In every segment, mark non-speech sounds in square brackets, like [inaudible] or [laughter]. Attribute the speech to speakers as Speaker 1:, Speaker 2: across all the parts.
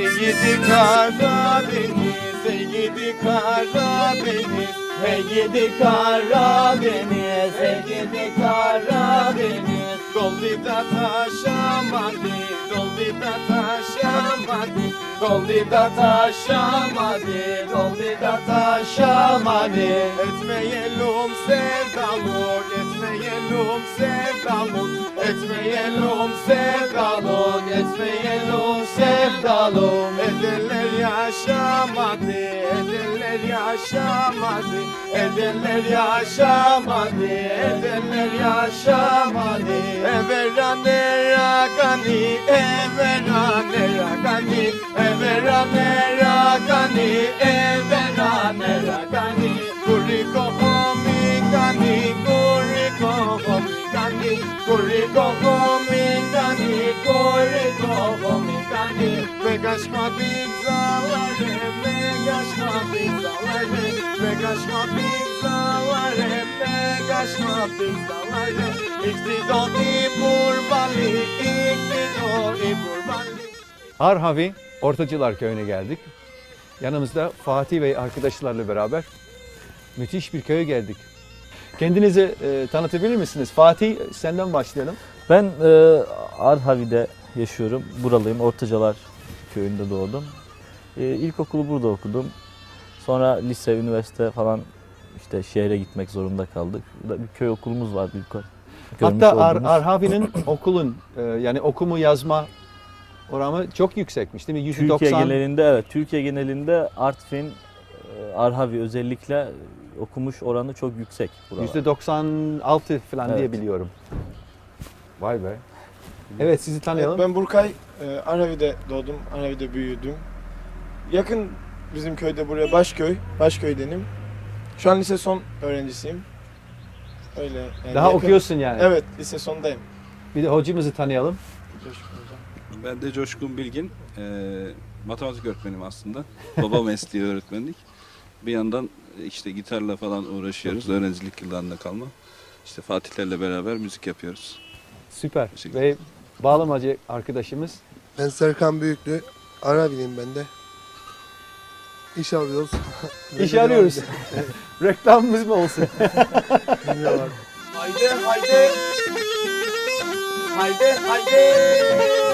Speaker 1: Ey gidi Karadeniz, ey gidi Karadeniz Ey gidi Karadeniz, ey gidi Karadeniz Doldi da taşamadı, doldi da taşamadı Doldi da taşamadı, doldi da taşamadı Etmeyelim sevdalık, etmeyelim sevdalık Etmeyelim sevdalık, etmeyelim sevdalık Ederler yaşamadı, ederler yaşamadı Ederler yaşamadı, ederler yaşamadı Everane rakani, everane rakani Everane rakani, everane rakani Kuriko homikani, kuriko homikani Kuriko homikani, kuriko homikani Vegaşma pizzaları, vegaşma pizzaları Vegaşma pizzaları, vegaşma pizzaları İktidori burbali, iktidori burbali Harhavi Ortacılar Köyü'ne geldik. Yanımızda Fatih Bey arkadaşlarla beraber müthiş bir köye geldik. Kendinizi e, tanıtabilir misiniz? Fatih senden başlayalım.
Speaker 2: Ben e, Arhavi'de yaşıyorum. Buralıyım. Ortacalar köyünde doğdum. E, ilkokulu burada okudum. Sonra lise, üniversite falan işte şehre gitmek zorunda kaldık. Burada bir köy okulumuz var. Bir köy. görmüş
Speaker 1: Hatta Ar-. Arhavi'nin [clears throat] okulun e, yani okumu yazma oranı çok yüksekmiş değil mi?
Speaker 2: Türkiye
Speaker 1: %90
Speaker 2: genelinde evet Türkiye genelinde Artvin, e, Arhavi özellikle okumuş oranı çok yüksek. buralar.
Speaker 1: %96 falan diye
Speaker 2: Evet.
Speaker 1: biliyorum. Vay be. Evet sizi tanıyalım.
Speaker 3: Ben Burkay, e, Arnavi'de doğdum, Arnavi'de büyüdüm. Yakın bizim köyde buraya Başköy, Başköy'denim. Şu an lise son öğrencisiyim. Öyle. yani
Speaker 1: Daha
Speaker 3: yakın-
Speaker 1: okuyorsun yani.
Speaker 3: Evet, lise sondayım.
Speaker 1: Bir de hocamızı tanıyalım.
Speaker 3: Coşkun hocam.
Speaker 4: Ben de Coşkun Bilgin. Eee, matematik öğretmenim aslında. Baba [laughs] mesleği öğretmenlik. Bir yandan işte gitarla falan uğraşıyoruz. Öğrencilik yıllarında kalma. İşte Fatihlerle beraber müzik yapıyoruz.
Speaker 1: Süper.
Speaker 4: Teşekkür
Speaker 1: Ve bağlamacı arkadaşımız.
Speaker 5: Ben Serkan Büyüklü. Arabiliyim ben de. İş arıyoruz. [laughs]
Speaker 1: İş arıyoruz. [laughs] Reklamımız mı olsun?
Speaker 5: Bilmiyorlar.
Speaker 1: Haydi haydi. Haydi haydi.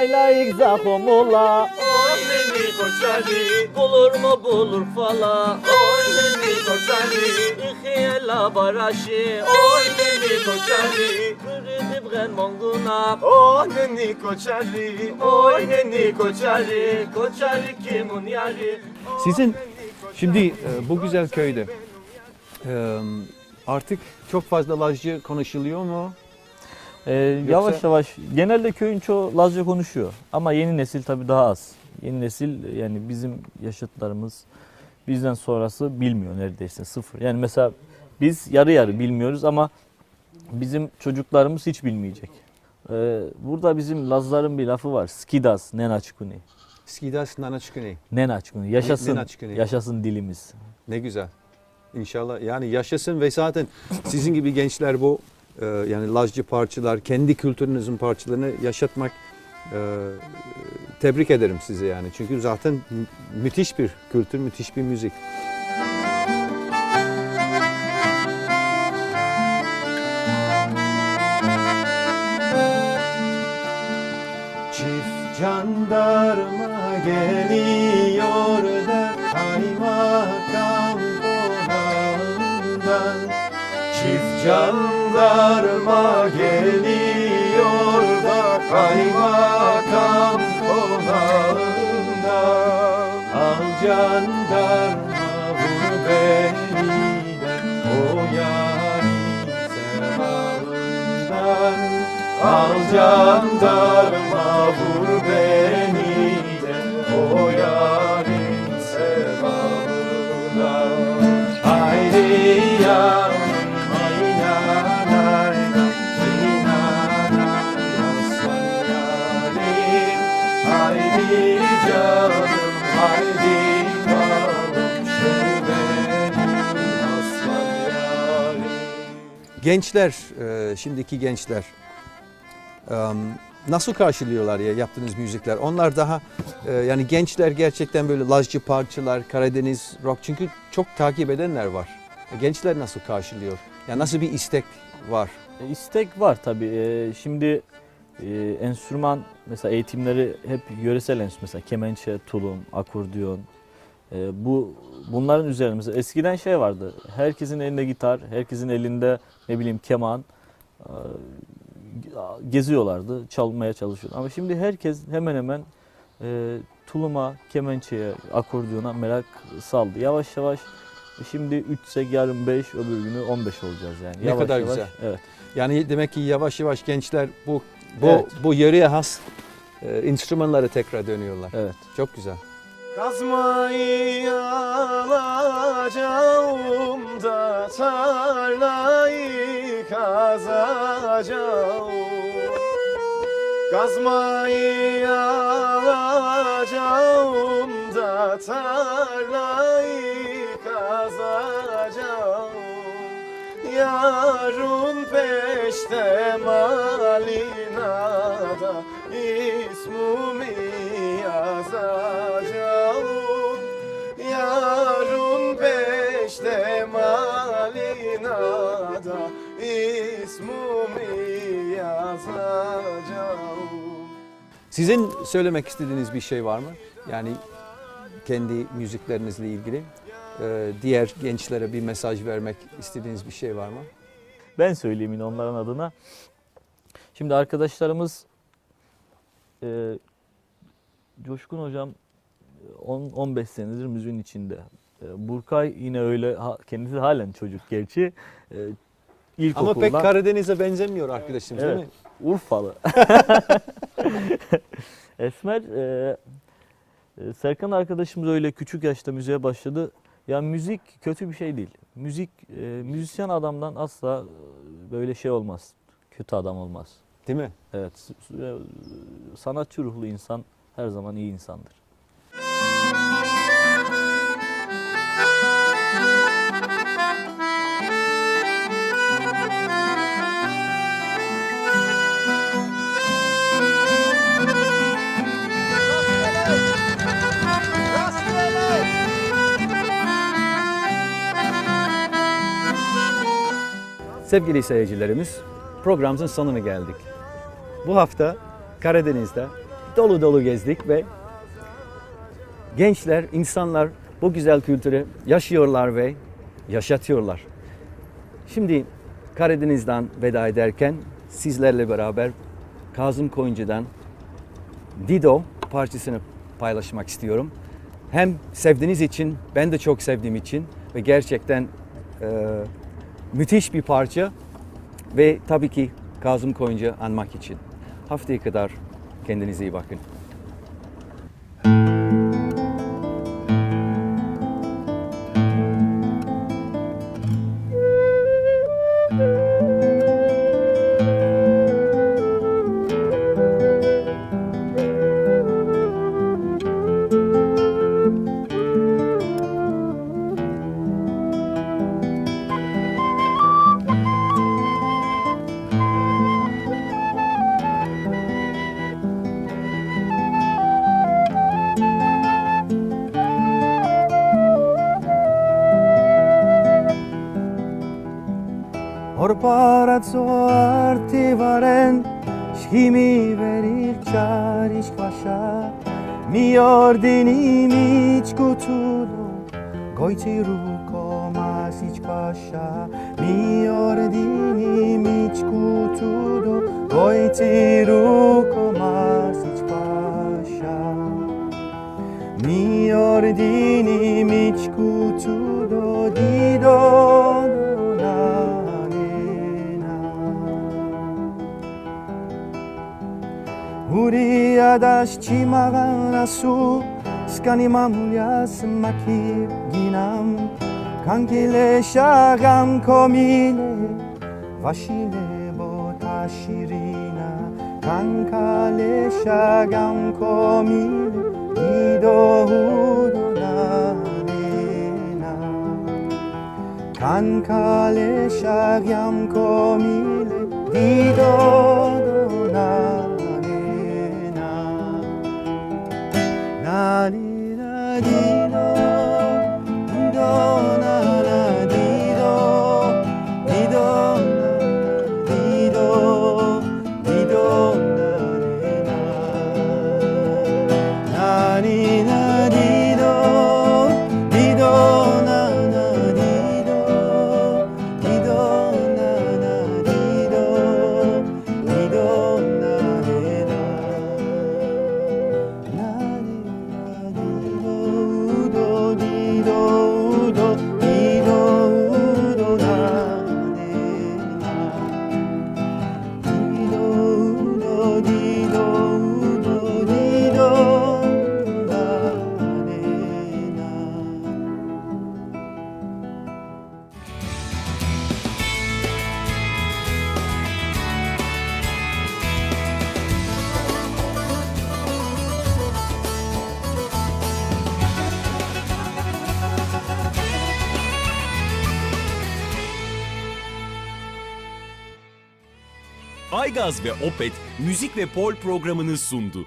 Speaker 2: Yaylayık zahomula Oy beni koçari Bulur mu bulur fala. Oy beni koçari İhiyela baraşi Oy beni koçari Kırıdı bren monguna
Speaker 1: Oh neni koçari,
Speaker 2: Oy beni koçari Koçari kimun yari?
Speaker 1: Sizin şimdi e, bu güzel köyde e, artık çok fazla Lazcı konuşuluyor mu?
Speaker 2: Ee, yavaş yavaş genelde köyün çoğu Lazca konuşuyor ama yeni nesil tabii daha az. Yeni nesil yani bizim yaşıtlarımız bizden sonrası bilmiyor neredeyse sıfır. Yani mesela biz yarı yarı bilmiyoruz ama bizim çocuklarımız hiç bilmeyecek. Ee, burada bizim Lazların bir lafı var. Skidas nenaçkuni.
Speaker 1: Skidas nanaçkuni.
Speaker 2: Nenaçkuni. Yaşasın,
Speaker 1: nenaçkuni.
Speaker 2: yaşasın dilimiz.
Speaker 1: Ne güzel. İnşallah yani yaşasın ve zaten sizin gibi gençler bu yani Lazcı parçalar, kendi kültürünüzün parçalarını yaşatmak e, tebrik ederim sizi yani. Çünkü zaten mü- müthiş bir kültür, müthiş bir müzik. Çift jandarma geliyor da kaymakam konağından Çift jandarma geliyor da kaymakam konağından Al jandarma vur beni de o yarim sevabından. Al jandarma vur beni Gençler, e, şimdiki gençler e, nasıl karşılıyorlar ya yaptığınız müzikler? Onlar daha e, yani gençler gerçekten böyle Lazcı parçalar, Karadeniz rock çünkü çok takip edenler var. Gençler nasıl karşılıyor? Ya nasıl bir istek var?
Speaker 2: İstek var tabii. Şimdi e, enstrüman mesela eğitimleri hep yöresel enstrüman mesela kemençe, tulum, akordeon. E, bu bunların üzerine mesela eskiden şey vardı. Herkesin elinde gitar, herkesin elinde ne bileyim keman e, geziyorlardı, çalmaya çalışıyordu. Ama şimdi herkes hemen hemen e, tuluma, kemençeye, akordeona merak saldı. Yavaş yavaş şimdi 3'se yarın 5, öbür günü 15 olacağız yani.
Speaker 1: Ne
Speaker 2: yavaş
Speaker 1: kadar
Speaker 2: yavaş,
Speaker 1: güzel.
Speaker 2: Evet.
Speaker 1: Yani demek ki yavaş yavaş gençler bu bu
Speaker 2: Evet.
Speaker 1: bu yöreye has e, enstrümanlara tekrar dönüyorlar.
Speaker 2: Evet.
Speaker 1: Çok güzel.
Speaker 3: Kazmayı alacağım da tarlayı kazacağım Kazmayı alacağım da tarlayı Yarın peşte malina da ismimi yazacağım Yarın peşte malina da ismimi yazacağım
Speaker 1: Sizin söylemek istediğiniz bir şey var mı? Yani kendi müziklerinizle ilgili diğer gençlere bir mesaj vermek istediğiniz bir şey var mı?
Speaker 2: Ben söyleyeyim yine onların adına. Şimdi arkadaşlarımız e, Coşkun hocam 10-15 senedir müziğin içinde. E, Burkay yine öyle ha- kendisi halen çocuk gerçi. E,
Speaker 1: Ama
Speaker 2: ilkokuldan
Speaker 1: pek Karadeniz'e benzemiyor arkadaşımız
Speaker 2: Evet.
Speaker 1: değil mi?
Speaker 2: Urfalı. [laughs] Esmer e, e, Serkan arkadaşımız öyle küçük yaşta müziğe başladı. Ya müzik kötü bir şey değil. Müzik e, müzisyen adamdan asla e, böyle şey olmaz. Kötü adam olmaz.
Speaker 1: Değil mi?
Speaker 2: Evet. e, Sanatçı ruhlu insan her zaman iyi insandır.
Speaker 1: Sevgili seyircilerimiz, programımızın sonuna geldik. Bu hafta Karadeniz'de dolu dolu gezdik ve gençler, insanlar bu güzel kültürü yaşıyorlar ve yaşatıyorlar. Şimdi Karadeniz'den veda ederken sizlerle beraber Kazım Koyuncu'dan Dido parçasını paylaşmak istiyorum. Hem sevdiğiniz için, ben de çok sevdiğim için ve gerçekten e, müthiş bir parça ve tabii ki Kazım Koyuncu anmak için. Haftaya kadar kendinize iyi bakın.
Speaker 6: Orparazzo artivaren Shkimi verir qarish kvasha Mi ordini mi qkutudo Gojti ruko mas i qkvasha Mi ordini mi qkutudo Gojti ruko mas i qkvasha Mi ordini Di do Uriadash chimaganasu Skani mamulias makir ginam. Kankile shagam komile Vashile botashirina Kankale shagam komile Dido hudonarena
Speaker 1: Anka le shariam komile Dido do na ne
Speaker 7: Aygaz ve Opet müzik ve pol programını sundu.